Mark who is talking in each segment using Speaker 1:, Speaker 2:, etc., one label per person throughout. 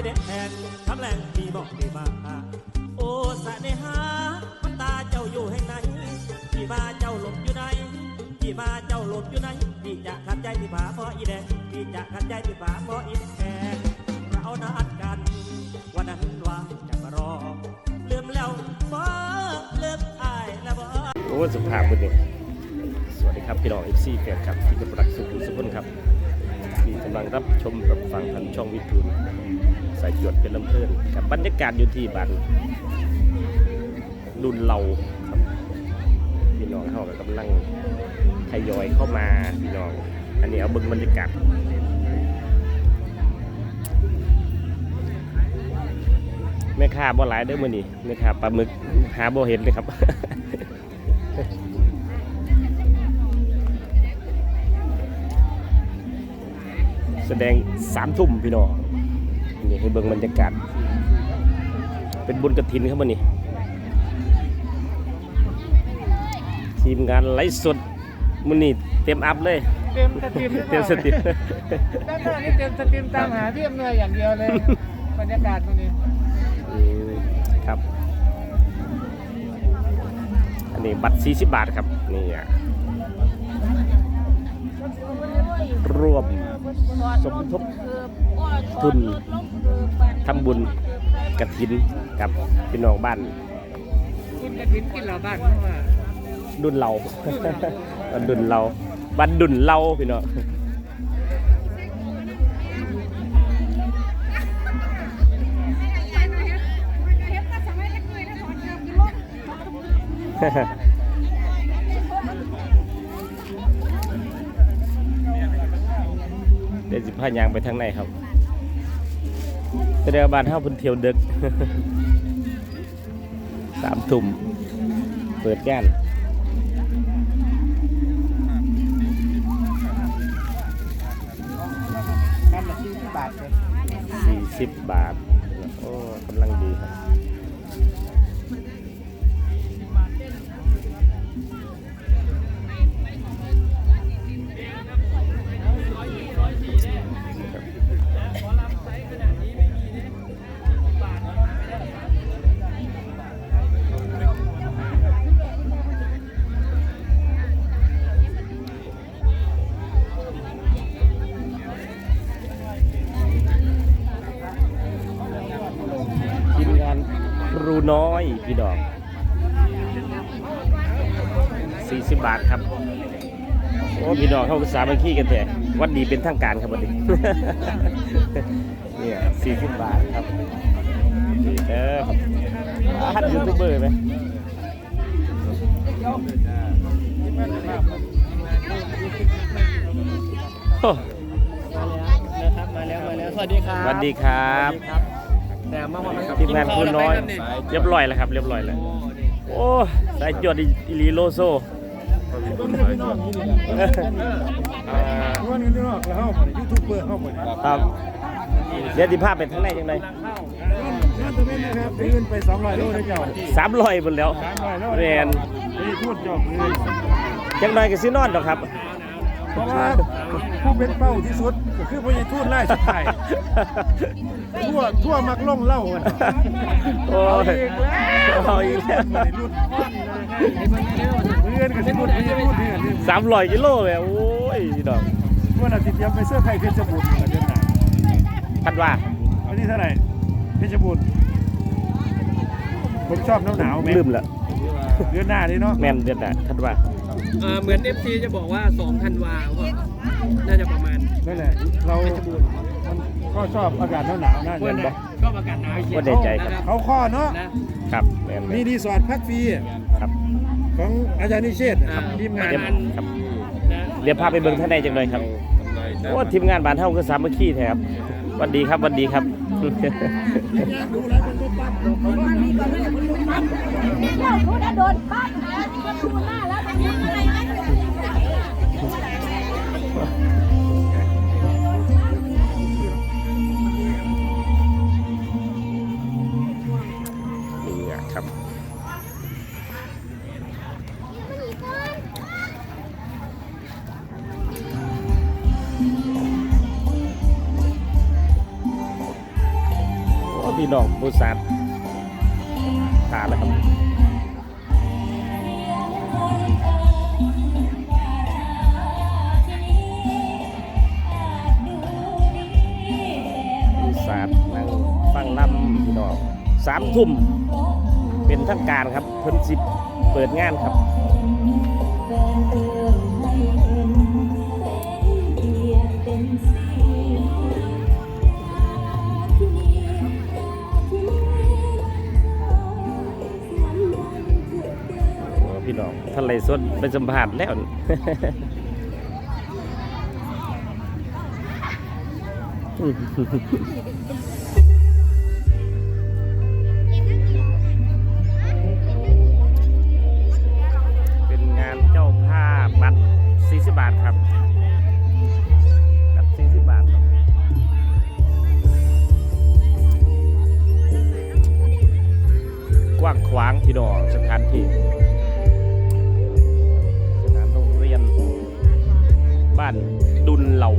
Speaker 1: อีแดงคำแรงมีบอกมีมาโอ้สะเนหามันตาเจ้าอยู่แห่งไหนพี่มาเจ้าหลบอยู่ไหนพี่มาเจ้าหลบอยู่ไหนพี่จะขัดใจพี่ผาเพราะอีแดงพี่จะขัดใจพี่ผาเพราะอีแดงเรานัดกัน วันนั้นว่าจะมารอลืมแล้วบ่เลิกอายแล้วบ่
Speaker 2: โอ้สุภาพบุรุษสวัสดีครับพี่น้องเอฟซีแฟนครับที่เป็นรักสุขุสุขนครับที่กำลังรับชมรับฟังทางช่องวิทูล สายจวดเป็นลำเพลินกับบรรยากาศอยู่ที่บ้านดุนเราครับพี่น้องเขาก็กำลังทยอยเข้ามาพี่น้อง อันนี้เอาบิ่งบรรยากาศแม่ค้าบ่หลายเด้อมื้อนี้แม่ค้าปลาหมึกหาบ่เห็นเลยครับแสดงสามทุ่มพี่น้อง นี่ให้เบิ่งบรรยากาศ เป็นบุญกระถินครับวันนี้ทีมงานไลฟ์สดมันนี่เต็มอัพเลย
Speaker 3: เต็มสตรีม
Speaker 2: เต็มสติ
Speaker 3: ด้านหน้านี่เต็มสตรีมตามหาที่อำนวยอย่างเดียวเลย บรรยากาศตรงนี้
Speaker 2: อืมครับ อันนี้บัตร 40 บาทครับ นี่อะร่วม สมทบทุนทำบุญกระถินกับพี่น้องบ้าน
Speaker 3: คุณกระถินกินเหล้าบ้านเพราะว่า
Speaker 2: ดุนเราบันดุนเราบันดุนเราพี่น้องเดี๋ ยวสิพายางไปทางไหนครับแสดงว่าบ้านเฮาเพิ่นเที่ยวดึกสามทุ่มเปิดงาน
Speaker 3: แม่ละสี่สิบบาทเลย
Speaker 2: 40บาท โอ้กำลังดีครับ น้อยพี่ดอก40บาทครับ โอ้พี่ดอกเขาสามัคคีกันแต่วัดดีเป็นทางการครับวันนี้เนี่ย40บาทครับดีเด้อครับฮัดยูทูบเบอร์ไหมโอ้
Speaker 3: นะครับมาแล้วมาแล้วสวัสดีครับ
Speaker 2: สวัสดีครับ
Speaker 3: แหนมมาหมดแล้วครับ
Speaker 2: ทีมงานคุณน้อย เรียบร้อยแล้วครับ เรียบร้อยแล้ว โอ้สายจวดอิลีโลโซ
Speaker 4: วันนี้นอกแล้วเข้ามายูทูบเบอร์เข้ามาครับ
Speaker 2: ครับเดี๋ยวติภาพเป็นทั้งในจังได
Speaker 4: งานตัวนี้นะครับไปขึ้นไปสองร้อยโลนะเจ้า
Speaker 2: สามร้อยบนแล้ว
Speaker 4: สามร้อยโล
Speaker 2: เรียน
Speaker 4: นี่พูดจบเลย
Speaker 2: จังไดก็ซื้อนอนดอกครับ
Speaker 4: เพราะว่าผู้เป็นเป้าที่สุดก็คือพญาทูตไล่สุดท้ายทั่วทั่วมักล่องเล่ากัน
Speaker 2: โอ้ยเอาอีกแล้ว
Speaker 4: มาในรุ่นเพื่อนกับที่รุ่นพญาทูตเนี่ย
Speaker 2: สามร้อยกิโลเลยโอ้ยพี่ดอก
Speaker 4: ว่าเราติดเตรียมไปเสื้อไทยเพชรบูรณ์มาเดือนหน้า
Speaker 2: คันว่า
Speaker 4: วันนี้เท่าไหร่เพชรบูรณ์ผมชอบหนาวหนาวๆไหม
Speaker 2: ลืมละ
Speaker 4: เดือนหน้านี่เนาะ
Speaker 2: แม่นเดือนน่ะคันว่า
Speaker 3: เอ่อเหมือน FC จะบอกว่า2ธันวาว่าน่าจะประมาณ
Speaker 4: นั่นแหละเรามันก็ชอบอากาศหนาวๆนะ
Speaker 3: เมื่อ
Speaker 4: เห็น
Speaker 3: ไห
Speaker 4: ปะ
Speaker 3: ก็ประกาศหนาว
Speaker 2: ว่าได้ใจครับ
Speaker 4: เขาข้อเนาะ
Speaker 3: นะครับ
Speaker 2: แม่นแม่
Speaker 4: มี
Speaker 2: น
Speaker 4: รีสอร์ทพักฟรี
Speaker 2: ครับ
Speaker 4: ของอาจารย์นิเชษฐ์
Speaker 3: อ่า
Speaker 4: ทีมงาน
Speaker 2: เดี๋ยวครับ
Speaker 3: นะ
Speaker 2: เดี๋ยวพาไปเบิ่งท่างในจังเลยครับโอ้ทีมงานบ้านเฮาก็สามัคคีแท้ครับสวัสดีครับสวัสดีครับ
Speaker 5: นี่เราพูดอะโดนปั๊บนะก็ดูหน้าแล้วมันยังอะไรนะ
Speaker 2: นี่
Speaker 5: น้องปูสาดทานแล้วครับปูสาดนั่งฟังลำพี่น้องสามทุ่มเป็นทางการครับเพิ่นสิเปิดงานครับ พี่น้องทะเลสดไปสัมผัสแล้วเป็นงานเจ้าภาพบัตร40บาทครับบัตร40บาทครับกว้างขวางพี่น้องสถานที่ บ้านดุนเหล่า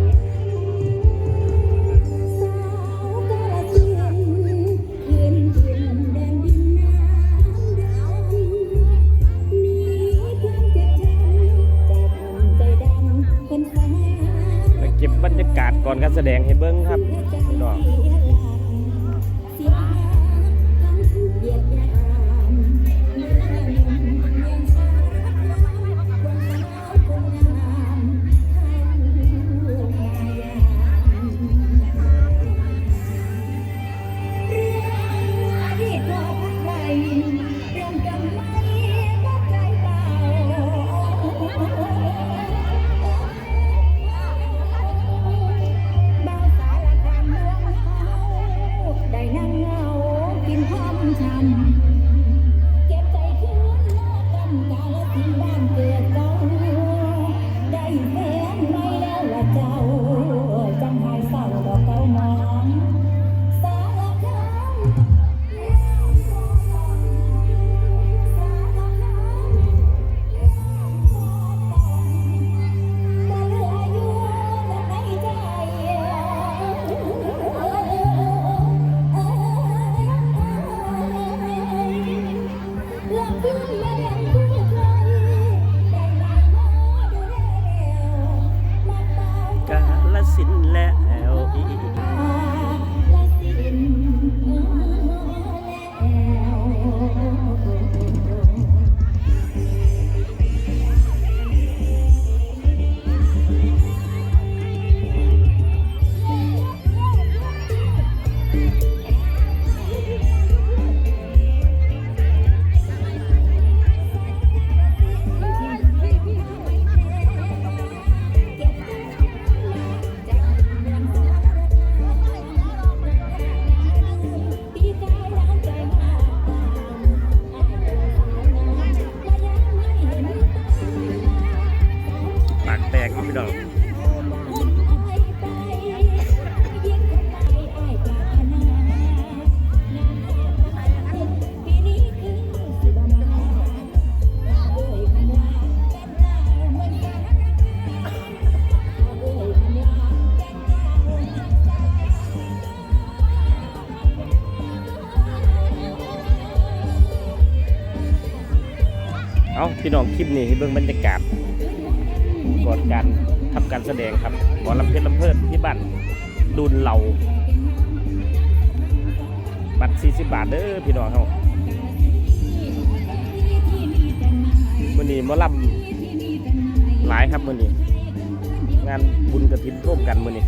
Speaker 5: เก็บบรรยากาศก่อนการแสดงให้เบิ้งครับพี่น้อง ก เอาพี่น้องคลิปนี้ให้เบิ่งบรรยากาศก่อนการทำการแสดงครับหมอลำเพชรลำเพิดที่บ้านดุลเหล่าบัตร40 บาทเด้อพี่น้องเฮามื้อนี้มอลำหลายครับมื้อนี้งานบุญกระถินร่วมกันมื้อนี้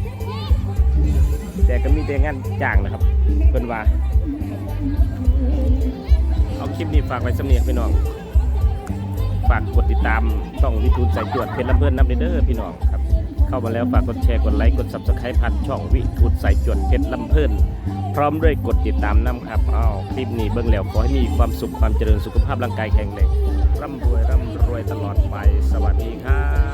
Speaker 5: แต่ก็มีแต่งานจ้างนะครับเพิ่นว่าเอาคลิปนี้ฝากไว้สำเนียงพี่น้อง ฝากกดติดตามช่องวิทูลสายจวดเพชรลำเพื่อนน้ำเด้อพี่น้องครับ เข้ามาแล้วฝากกดแชร์กดไลค์กดซับสไครป์ผ่านช่องวิทูลสายจวดเพชรลำเพื่อนพร้อมด้วยกดติดตามน้ำครับอ้าวคลิปนี้เบื้องแล้วขอให้มีความสุขความเจริญสุขภาพร่างกายแข็งแรงร่ำรวยร่ำรวยตลอดไปสวัสดีครับ